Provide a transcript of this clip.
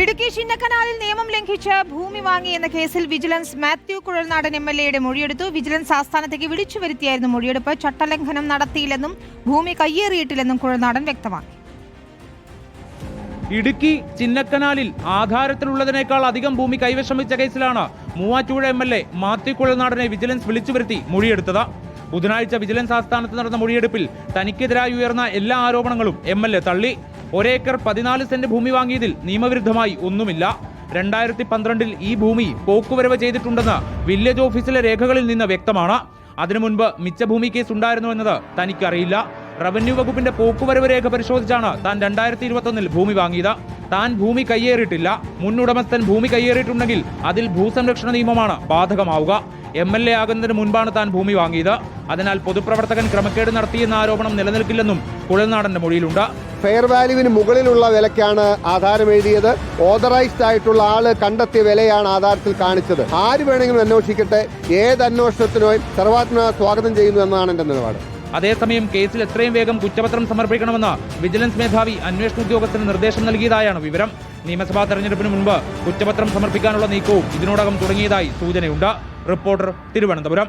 ഇടുക്കി ചിന്നക്കനാലിൽ നിയമം ലംഘിച്ച് ഭൂമി വാങ്ങി എന്ന കേസിൽ vigilance Mathew Kuzhalnadan M L എയുടെ മൊഴിയെടുത്തു. വിജിലൻസ് ആസ്ഥാനത്തേക്ക് വിളിച്ചു വരുത്തിയായിരുന്നു മൊഴിയെടുപ്പ്. ചട്ടലംഘനം നടത്തിയില്ലെന്നും ഭൂമി കയ്യേറിയിട്ടില്ലെന്നും കുഴൽനാടൻ വ്യക്തമാക്കി. ഇടുക്കി ചിന്നക്കനാലിൽ ആധാരത്തിലുള്ളതിനേക്കാൾ അധികം ഭൂമി കൈവശം വെച്ച കേസിലാണ് Muvattupuzha M L A Mathew കുഴൽനാടനെ vigilance വിളിച്ചു വരുത്തി മൊഴിയെടുത്തത്. ബുധനാഴ്ച വിജിലൻസ് ആസ്ഥാനത്ത് നടന്ന മൊഴിയെടുപ്പിൽ തനിക്കെതിരായി ഉയർന്ന എല്ലാ ആരോപണങ്ങളും എം തള്ളി. ഒരേക്കർ പതിനാല് സെന്റ് ഭൂമി വാങ്ങിയതിൽ നിയമവിരുദ്ധമായി ഒന്നുമില്ല. രണ്ടായിരത്തി പന്ത്രണ്ടിൽ ഈ ഭൂമി പോക്കുവരവ് ചെയ്തിട്ടുണ്ടെന്ന് വില്ലേജ് ഓഫീസിലെ രേഖകളിൽ നിന്ന് വ്യക്തമാണ്. അതിനു മുൻപ് മിച്ച ഭൂമി കേസ് ഉണ്ടായിരുന്നു എന്നത് തനിക്കറിയില്ല. റവന്യൂ വകുപ്പിന്റെ പോക്കുവരവ് രേഖ പരിശോധിച്ചാണ് താൻ രണ്ടായിരത്തി ഇരുപത്തൊന്നിൽ ഭൂമി വാങ്ങിയത്. താൻ ഭൂമി കയ്യേറിയിട്ടില്ല മുൻ ഉടമസ്ഥൻ ഭൂമി കയ്യേറിയിട്ടുണ്ടെങ്കിൽ അതിൽ ഭൂസംരക്ഷണ നിയമമാണ് ബാധകമാവുക. എം എൽ എ ആകുന്നതിന് മുൻപാണ് താൻ ഭൂമി വാങ്ങിയത്. അതിനാൽ പൊതുപ്രവർത്തകൻ ക്രമക്കേട് നടത്തിയെന്ന ആരോപണം നിലനിൽക്കില്ലെന്നും കുഴൽനാടന്റെ മൊഴിയിലുണ്ട്. ഫെയർ വാല്യൂവിന് മുകളിലുള്ള വിലക്കാണ് ആധാരം എഴുതിയത്. ഓതറൈസ്ഡ് ആയിട്ടുള്ള ആൾ കണ്ടെത്തിയ വിലയാണ് ആധാരത്തിൽ കാണിച്ചത്. ആര് വേണമെങ്കിലും അന്വേഷിക്കട്ടെ. ഏത് അന്വേഷണത്തിനും സർവാത്മ സ്വാഗതം ചെയ്യുന്നു എന്നാണ് എന്റെ നിലപാട്. അതേസമയം കേസിൽ എത്രയും വേഗം കുറ്റപത്രം സമർപ്പിക്കണമെന്ന് വിജിലൻസ് മേധാവി അന്വേഷണ ഉദ്യോഗസ്ഥന് നിർദ്ദേശം നൽകിയതായാണ് വിവരം. നിയമസഭാ തെരഞ്ഞെടുപ്പിന് മുൻപ് കുറ്റപത്രം സമർപ്പിക്കാനുള്ള നീക്കവും ഇതിനോടകം തുടങ്ങിയതായി സൂചനയുണ്ട്. റിപ്പോർട്ടർ തിരുവനന്തപുരം.